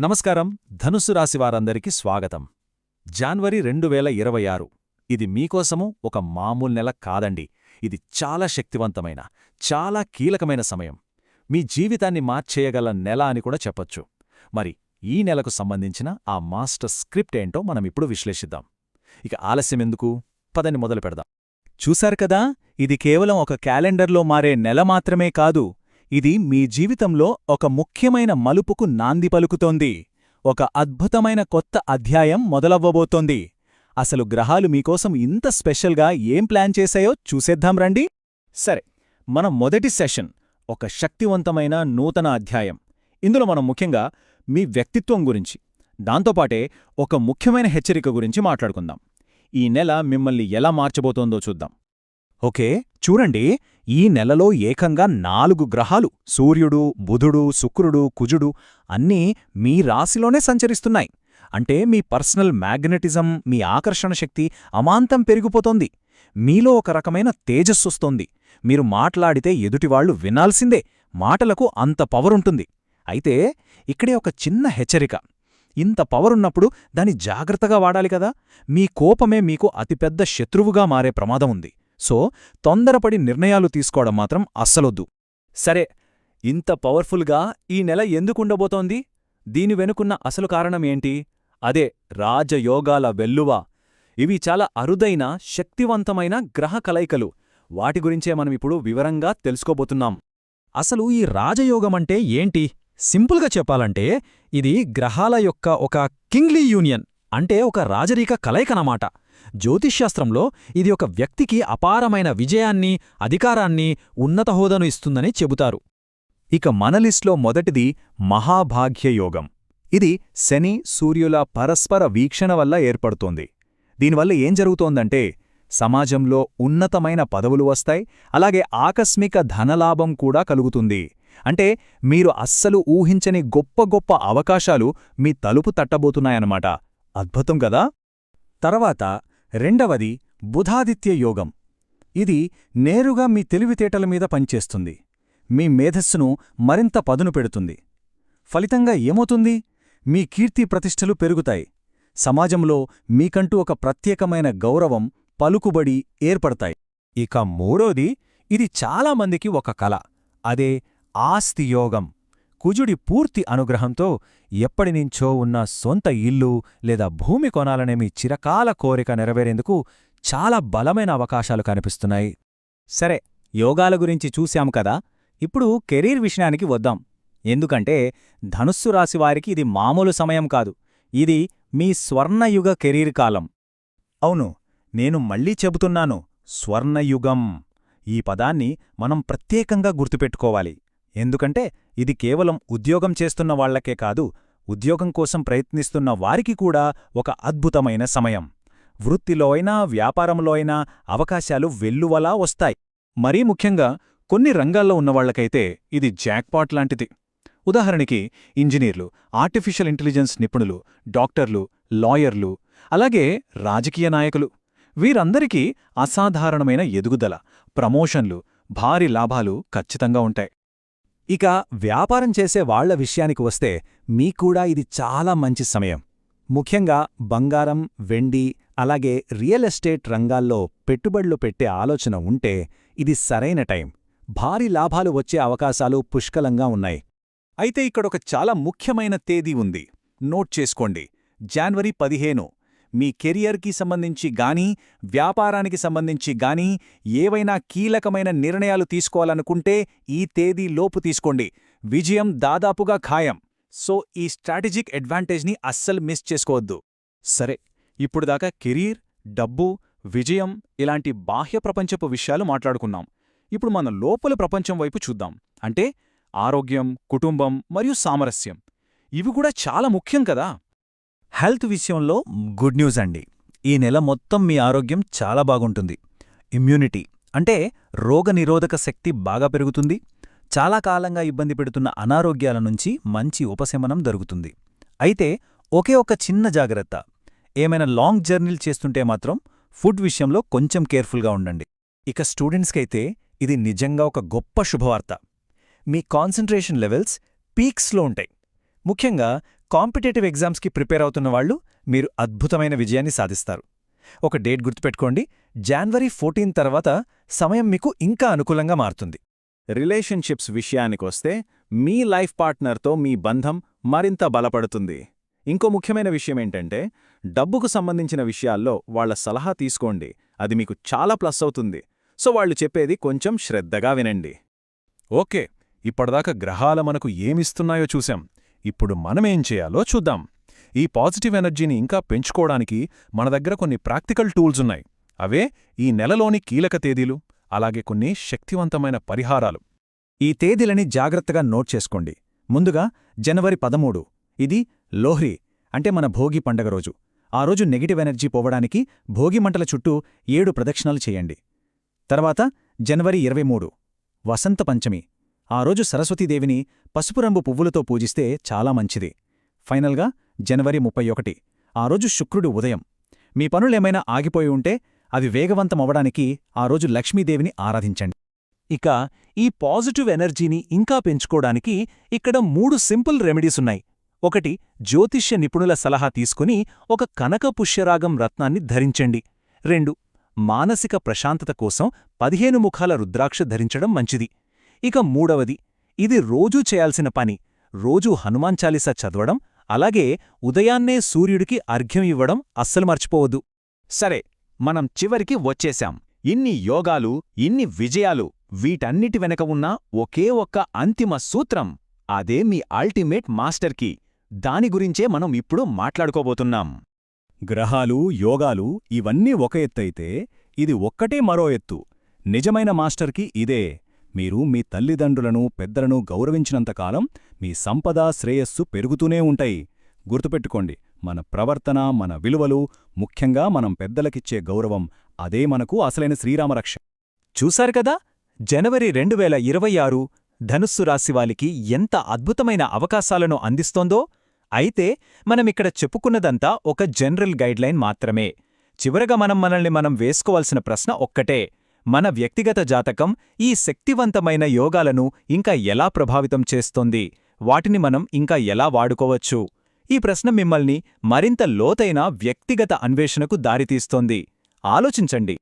నమస్కారం. ధనుస్సు రాశివారందరికీ స్వాగతం. జాన్వరి రెండు వేల ఇరవై ఆరు. ఇది మీకోసము ఒక మామూలు నెల కాదండి. ఇది చాలా శక్తివంతమైన చాలా కీలకమైన సమయం. మీ జీవితాన్ని మార్చేయగల నెల అని కూడా చెప్పొచ్చు. మరి ఈ నెలకు సంబంధించిన ఆ మాస్టర్ స్క్రిప్ట్ ఏంటో మనం ఇప్పుడు విశ్లేషిద్దాం. ఇక ఆలస్యమెందుకు పదని మొదలు పెడదాం. చూశారు కదా? ఇది కేవలం ఒక క్యాలెండర్లో మారే నెల మాత్రమే కాదు ఇది మీ జీవితంలో ఒక ముఖ్యమైన మలుపుకు నాంది పలుకుతోంది. ఒక అద్భుతమైన కొత్త అధ్యాయం మొదలవ్వబోతోంది. అసలు గ్రహాలు మీకోసం ఇంత స్పెషల్గా ఏం ప్లాన్ చేశాయో చూసేద్దాం రండి. సరే మన మొదటి సెషన్ ఒక శక్తివంతమైన నూతన అధ్యాయం. ఇందులో మనం ముఖ్యంగా మీ వ్యక్తిత్వం గురించి దాంతోపాటే ఒక ముఖ్యమైన హెచ్చరిక గురించి మాట్లాడుకుందాం. ఈ నెల మిమ్మల్ని ఎలా మార్చబోతోందో చూద్దాం. ఓకే చూడండి. ఈ నెలలో ఏకంగా నాలుగు గ్రహాలు సూర్యుడు బుధుడు శుక్రుడు కుజుడు అన్నీ మీ రాశిలోనే సంచరిస్తున్నాయి. అంటే మీ పర్సనల్ మ్యాగ్నెటిజం మీ ఆకర్షణ శక్తి అమాంతం పెరిగిపోతోంది. మీలో ఒక రకమైన తేజస్సొస్తోంది మీరు మాట్లాడితే ఎదుటివాళ్ళు వినాల్సిందే మాటలకు అంత పవరుంటుంది అయితే ఇక్కడే ఒక చిన్న హెచ్చరిక. ఇంత పవరున్నప్పుడు దాని జాగ్రత్తగా వాడాలి కదా? మీ కోపమే మీకు అతిపెద్ద శత్రువుగా మారే ప్రమాదం ఉంది. సో తొందరపడి నిర్ణయాలు తీసుకోవడం మాత్రం అస్సలొద్దు. సరే ఇంత పవర్ఫుల్గా ఈ నెల ఎందుకుండబోతోంది? దీని వెనుకున్న అసలు కారణమేంటి అదే రాజయోగాల వెల్లువ. ఇవి చాలా అరుదైన శక్తివంతమైన గ్రహ కలయికలు. వాటి గురించే మనమిప్పుడు వివరంగా తెలుసుకోబోతున్నాం. అసలు ఈ రాజయోగమంటే ఏంటి? సింపుల్గా చెప్పాలంటే ఇది గ్రహాల యొక్క ఒక కింగ్లీ యూనియన్ అంటే ఒక రాజరీక కలయికనమాట. జ్యోతిష్శాస్త్రంలో ఇది ఒక వ్యక్తికి అపారమైన విజయాన్ని అధికారాన్ని ఉన్నత హోదాను ఇస్తుందని చెబుతారు. ఇక మనలిస్ట్లో మొదటిది మహాభాగ్యయోగం. ఇది శని సూర్యుల పరస్పర వీక్షణ వల్ల ఏర్పడుతోంది. దీనివల్ల ఏం జరుగుతోందంటే సమాజంలో ఉన్నతమైన పదవులు వస్తాయి అలాగే ఆకస్మిక ధనలాభం కూడా కలుగుతుంది. అంటే మీరు అస్సలు ఊహించని గొప్ప గొప్ప అవకాశాలు మీ తలుపు తట్టబోతున్నాయన్నమాట. అద్భుతం గదా తర్వాత రెండవది బుధాదిత్య యోగం. ఇది నేరుగా మీ తెలివితేటల మీద పనిచేస్తుంది. మీ మేధస్సును మరింత పదును పెడుతుంది. ఫలితంగా ఏమవుతుంది? మీ కీర్తి ప్రతిష్టలు పెరుగుతాయి. సమాజంలో మీకంటూ ఒక ప్రత్యేకమైన గౌరవం పలుకుబడి ఏర్పడతాయి. ఇక మూడోది ఇది చాలామందికి ఒక కల. అదే ఆస్తియోగం కుజుడి పూర్తి అనుగ్రహంతో ఎప్పటినుంచో ఉన్న సొంత ఇల్లు లేదా భూమి కొనాలనే మీ చిరకాల కోరిక నెరవేరేందుకు చాలా బలమైన అవకాశాలు కనిపిస్తున్నాయి. సరే యోగాల గురించి చూశాం కదా ఇప్పుడు కెరీర్ విషయానికి వద్దాం. ఎందుకంటే ధనుస్సు రాశివారికి ఇది మామూలు సమయం కాదు. ఇది మీ స్వర్ణయుగ కెరీర్ కాలం. అవును నేను మళ్ళీ చెబుతున్నాను స్వర్ణయుగం. ఈ పదాన్ని మనం ప్రత్యేకంగా గుర్తుపెట్టుకోవాలి. ఎందుకంటే ఇది కేవలం ఉద్యోగం చేస్తున్న వాళ్ళకే కాదు ఉద్యోగం కోసం ప్రయత్నిస్తున్న వారికి కూడా ఒక అద్భుతమైన సమయం. వృత్తిలో అయినా వ్యాపారంలో అయినా అవకాశాలు వెల్లువలా వస్తాయి. మరీ ముఖ్యంగా కొన్ని రంగాల్లో ఉన్నవాళ్ళకైతే ఇది జాక్పాట్ లాంటిది. ఉదాహరణకి ఇంజనీర్లు ఆర్టిఫిషియల్ ఇంటెలిజెన్స్ నిపుణులు డాక్టర్లు లాయర్లు అలాగే రాజకీయ నాయకులు. వీరందరికీ అసాధారణమైన ఎదుగుదల ప్రమోషన్లు భారీ లాభాలు ఖచ్చితంగా ఉంటాయి. ఇక వ్యాపారం చేసే వాళ్ళ విషయానికి వస్తే మీకూడా ఇది చాలా మంచి సమయం. ముఖ్యంగా బంగారం వెండి అలాగే రియల్ ఎస్టేట్ రంగాల్లో పెట్టుబడులు పెట్టే ఆలోచన ఉంటే ఇది సరైన టైం. భారీ లాభాలు వచ్చే అవకాశాలు పుష్కలంగా ఉన్నాయి. అయితే ఇక్కడొక చాలా ముఖ్యమైన తేదీ ఉంది. నోట్ చేసుకోండి. జాన్వరి పదిహేను. మీ కెరియర్కి సంబంధించి గానీ వ్యాపారానికి సంబంధించి గానీ ఏవైనా కీలకమైన నిర్ణయాలు తీసుకోవాలనుకుంటే ఈ తేదీ లోపు తీసుకోండి. విజయం దాదాపుగా ఖాయం. సో ఈ స్ట్రాటజిక్ అడ్వాంటేజ్ని అస్సలు మిస్ చేసుకోవద్దు. సరే ఇప్పుడు దాకా కెరీర్ డబ్బు విజయం ఇలాంటి బాహ్య ప్రపంచపు విషయాలు మాట్లాడుకున్నాం. ఇప్పుడు మన లోపల ప్రపంచం వైపు చూద్దాం. అంటే ఆరోగ్యం కుటుంబం మరియు సామరస్యం. ఇవి కూడా చాలా ముఖ్యం కదా! హెల్త్ విషయంలో గుడ్ న్యూస్ అండి. ఈ నెల మొత్తం మీ ఆరోగ్యం చాలా బాగుంటుంది. ఇమ్యూనిటీ అంటే రోగనిరోధక శక్తి బాగా పెరుగుతుంది. చాలా కాలంగా ఇబ్బంది పెడుతున్న అనారోగ్యాల నుంచి మంచి ఉపశమనం దొరుకుతుంది. అయితే ఒకే ఒక చిన్న జాగ్రత్త. ఏమైనా లాంగ్ జర్నీలు చేస్తుంటే మాత్రం ఫుడ్ విషయంలో కొంచెం కేర్ఫుల్గా ఉండండి. ఇక స్టూడెంట్స్కైతే ఇది నిజంగా ఒక గొప్ప శుభవార్త. మీ కాన్సంట్రేషన్ లెవెల్స్ పీక్స్లో ఉంటాయి. ముఖ్యంగా కాంపిటేటివ్ ఎగ్జామ్స్కి ప్రిపేర్ అవుతున్న వాళ్ళు మీరు అద్భుతమైన విజయాన్ని సాధిస్తారు. ఒక డేట్ గుర్తుపెట్టుకోండి జాన్వరి ఫోర్టీన్ తర్వాత సమయం మీకు ఇంకా అనుకూలంగా మారుతుంది. రిలేషన్షిప్స్ విషయానికొస్తే మీ లైఫ్ పార్ట్నర్తో మీ బంధం మరింత బలపడుతుంది. ఇంకో ముఖ్యమైన విషయమేంటంటే డబ్బుకు సంబంధించిన విషయాల్లో వాళ్ళ సలహా తీసుకోండి. అది మీకు చాలా ప్లస్ అవుతుంది. సో వాళ్ళు చెప్పేది కొంచెం శ్రద్ధగా వినండి. ఓకే ఇప్పటిదాకా గ్రహాల మనకు ఏమిస్తున్నాయో చూశాం. ఇప్పుడు మనమేం చేయాలో చూద్దాం. ఈ పాజిటివ్ ఎనర్జీని ఇంకా పెంచుకోవడానికి మన దగ్గర కొన్ని ప్రాక్టికల్ టూల్స్ ఉన్నాయి. అవే ఈ నెలలోని కీలక తేదీలు అలాగే కొన్ని శక్తివంతమైన పరిహారాలు. ఈ తేదీలని జాగ్రత్తగా నోట్ చేసుకోండి. ముందుగా జనవరి పదమూడు ఇది లోహ్రీ అంటే మన భోగి పండగ రోజు. ఆ రోజు నెగిటివ్ ఎనర్జీ పోవడానికి భోగి మంటల చుట్టూ ఏడు ప్రదక్షిణాలు చేయండి. తర్వాత జనవరి ఇరవై వసంత పంచమి ఆ రోజు సరస్వతీదేవిని పసుపు రంగు పువ్వులతో పూజిస్తే చాలా మంచిది. ఫైనల్గా జనవరి ముప్పై ఒకటి ఆ రోజు శుక్రుడు ఉదయం. మీ పనులేమైనా ఆగిపోయి ఉంటే అవి వేగవంతమవడానికి ఆ రోజు లక్ష్మీదేవిని ఆరాధించండి. ఇక ఈ పాజిటివ్ ఎనర్జీని ఇంకా పెంచుకోవడానికి ఇక్కడ మూడు సింపుల్ రెమెడీస్ ఉన్నాయి. ఒకటి జ్యోతిష్య నిపుణుల సలహా తీసుకుని ఒక కనక పుష్యరాగం రత్నాన్ని ధరించండి. రెండు మానసిక ప్రశాంతత కోసం పదిహేను ముఖాల రుద్రాక్ష ధరించడం మంచిది. ఇక మూడవది ఇది రోజూ చేయాల్సిన పని. రోజూ హనుమాన్ చాలీసా చదవడం అలాగే ఉదయాన్నే సూర్యుడికి అర్ఘ్యం ఇవ్వడం అస్సలు మర్చిపోవద్దు. సరే మనం చివరికి వచ్చేశాం. ఇన్ని యోగాలు ఇన్ని విజయాలు వీటన్నిటి వెనక ఉన్న ఒకే ఒక్క అంతిమ సూత్రం అదే మీ అల్టిమేట్ మాస్టర్కి. దాని గురించే మనం ఇప్పుడు మాట్లాడుకోబోతున్నాం. గ్రహాలు యోగాలు ఇవన్నీ ఒక ఎత్తైతే ఇది ఒక్కటే మరో ఎత్తు. నిజమైన మాస్టర్కి ఇదే. మీరు మీ తల్లిదండ్రులను పెద్దలను గౌరవించినంతకాలం మీ సంపద శ్రేయస్సు పెరుగుతూనే ఉంటాయి. గుర్తుపెట్టుకోండి మన ప్రవర్తన మన విలువలు ముఖ్యంగా మనం పెద్దలకిచ్చే గౌరవం అదే మనకు అసలైన శ్రీరామరక్ష చూశారు కదా? జనవరి రెండు వేల ఇరవై ఆరు ధనుస్సు రాశివాలికి ఎంత అద్భుతమైన అవకాశాలను అందిస్తోందో అయితే మనమిక్కడ చెప్పుకున్నదంతా ఒక జనరల్ గైడ్లైన్ మాత్రమే. చివరగా మనం మనల్ని మనం వేసుకోవాల్సిన ప్రశ్న ఒక్కటే. మన వ్యక్తిగత జాతకం ఈ శక్తివంతమైన యోగాలను ఇంకా ఎలా ప్రభావితం చేస్తోంది? వాటిని మనం ఇంకా ఎలా వాడుకోవచ్చు? ఈ ప్రశ్న మిమ్మల్ని మరింత లోతైన వ్యక్తిగత అన్వేషణకు దారితీస్తోంది. ఆలోచించండి.